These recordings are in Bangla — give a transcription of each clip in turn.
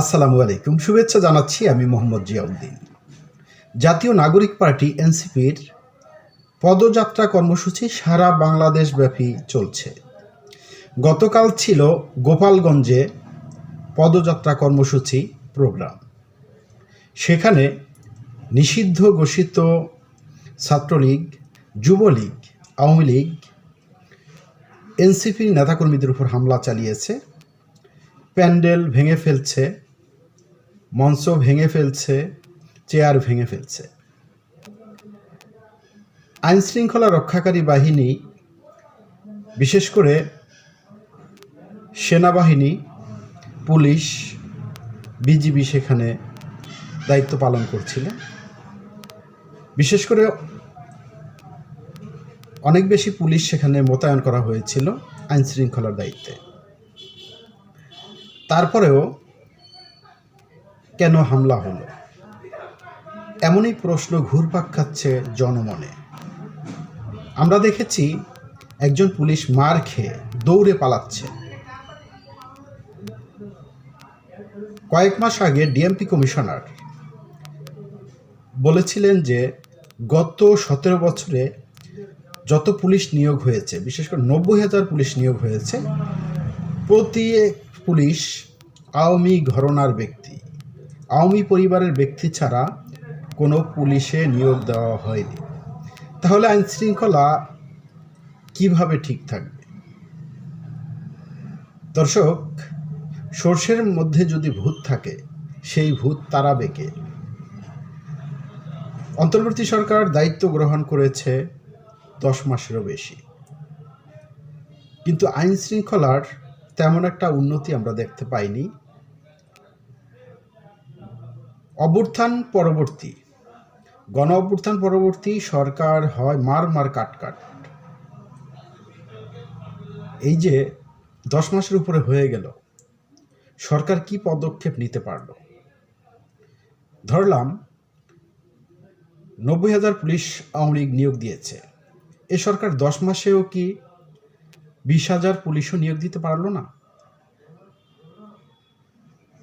আসসালামু আলাইকুম। শুভেচ্ছা জানাচ্ছি আমি মোহাম্মদ জিয়াউদ্দিন। জাতীয় নাগরিক পার্টি এনসিপির পদযাত্রা কর্মসূচি সারা বাংলাদেশব্যাপী চলছে। গতকাল ছিল গোপালগঞ্জে পদযাত্রা কর্মসূচি প্রোগ্রাম। সেখানে নিষিদ্ধ ঘোষিত ছাত্রলীগ, যুবলীগ, আওয়ামী লীগ, এনসিপির নেতাকর্মীদের উপর হামলা চালিয়েছে, প্যান্ডেল ভেঙে ফেলছে মঞ্চ ভেঙে ফেলছে, চেয়ার ভেঙে ফেলছে। আইন শৃঙ্খলা রক্ষাকারী বাহিনী, বিশেষ করে সেনাবাহিনী, পুলিশ, বিজিবি সেখানে দায়িত্ব পালন করছিল। বিশেষ করে অনেক বেশি পুলিশ সেখানে মোতায়েন করা হয়েছিল আইন শৃঙ্খলার দায়িত্বে। তারপরেও কেন হামলা হলো? এমনই প্রশ্ন ঘুরপাক খাচ্ছে জনমনে। আমরা দেখেছি একজন পুলিশ মার খেয়ে দৌড়ে পালাচ্ছে। কয়েক মাস আগে ডিএমপি কমিশনার বলেছিলেন যে গত সতেরো বছরে যত পুলিশ নিয়োগ হয়েছে, বিশেষ করে নব্বই হাজার পুলিশ নিয়োগ হয়েছে, প্রতি পুলিশ আওয়ামী ঘরনার ব্যক্তি আওয়ামী পরিবারের ব্যক্তি ছাড়া কোনো পুলিশে নিয়োগ দেওয়া হয়নি। তাহলে আইন শৃঙ্খলা কীভাবে ঠিক থাকবে? দর্শক, সর্ষের মধ্যে যদি ভূত থাকে, সেই ভূত তারা বেঁকে অন্তর্বর্তী সরকার দায়িত্ব গ্রহণ করেছে দশ মাসেরও বেশি। কিন্তু আইন শৃঙ্খলার তেমন একটা উন্নতি আমরা দেখতে পাইনি। অভ্যুত্থান পরবর্তী। গণ অভ্যুত্থান পরবর্তী, সরকার হয় মার মার কাট কাট। এই যে দশ মাসের উপরে হয়ে গেল, সরকার কি পদক্ষেপ নিতে পারল? ধরলাম, নব্বই হাজার পুলিশ আওয়ামী লীগ নিয়োগ দিয়েছে। এ সরকার দশ মাসেও কি বিশ হাজার পুলিশও নিয়োগ দিতে পারল না?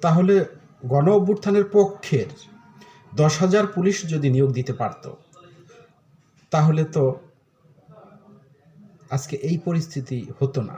তাহলে গণ অভ্যুত্থানের পক্ষের দশ হাজার পুলিশ যদি নিয়োগ দিতে পারত, তাহলে তো আজকে এই পরিস্থিতি হতো না।